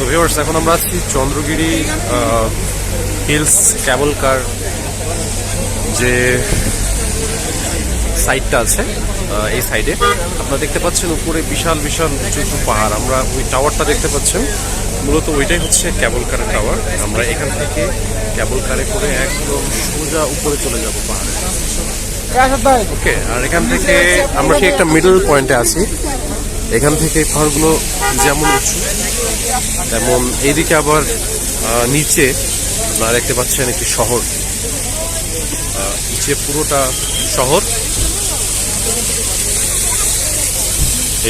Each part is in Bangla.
তো ভিউয়ার্স এখন আমরা আছি চন্দ্রগিরি হিলস ক্যাবল কার যে সাইডটা আছে এই সাইডে। আপনারা দেখতে পাচ্ছেন উপরে বিশাল বিশাল উঁচু উঁচু পাহাড়। আমরা ওই টাওয়ারটা দেখতে পাচ্ছেন। মূলত ওইটাই হচ্ছে ক্যাবল কারের টাওয়ার। আমরা এখান থেকে ক্যাবল কারে করে একদম সোজা উপরে চলে যাব পাহাড়ে। ওকে আর এখান থেকে আমরা ঠিক একটা মিডল পয়েন্টে আছি। এখান থেকে পাহাড়গুলো যেমন উঁচু, তেমন এইদিকে আবার নিচে আপনারা দেখতে পাচ্ছেন একটি শহর। নিচে পুরোটা শহর।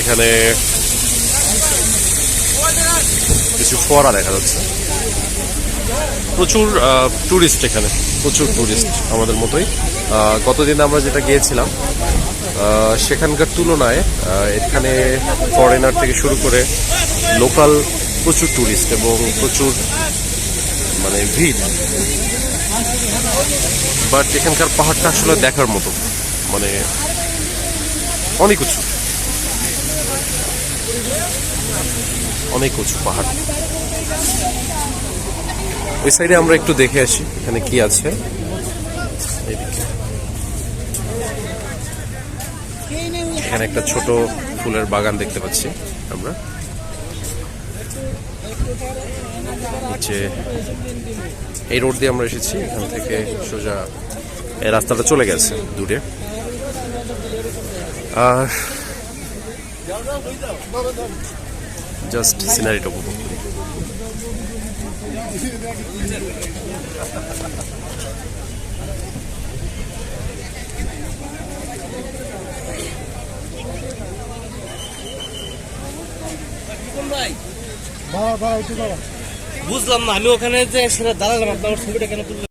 এখানে কিছু ফোয়ারা দেখা যাচ্ছে। প্রচুর টুরিস্ট এখানে, প্রচুর টুরিস্ট আমাদের মতোই। গতদিন আমরা যেটা গিয়েছিলাম সেখানকার তুলনায় এখানে ফরেনার থেকে শুরু করে লোকাল প্রচুর টুরিস্ট এবং প্রচুর মানে ভিড়। বাট এখানকার পাহাড়টা আসলে দেখার মতো মানে অনেক উঁচু। অনেক উঁচু পাহাড়। ওই সাইডে আমরা একটু দেখে আসি, এখানে কি আছে। এদিকে। এখানে একটা ছোট ফুলের বাগান দেখতে পাচ্ছি আমরা। এই রোড দিয়ে আমরা এসেছি, এখান থেকে সোজা এই রাস্তাটা চলে গেছে দূরে। আর জাস্ট সিনারিটা উপভোগ করি। বুঝলাম না আমি ওখানে যে দাঁড়ালাম আপনার ছবিটা কেন তুললেন?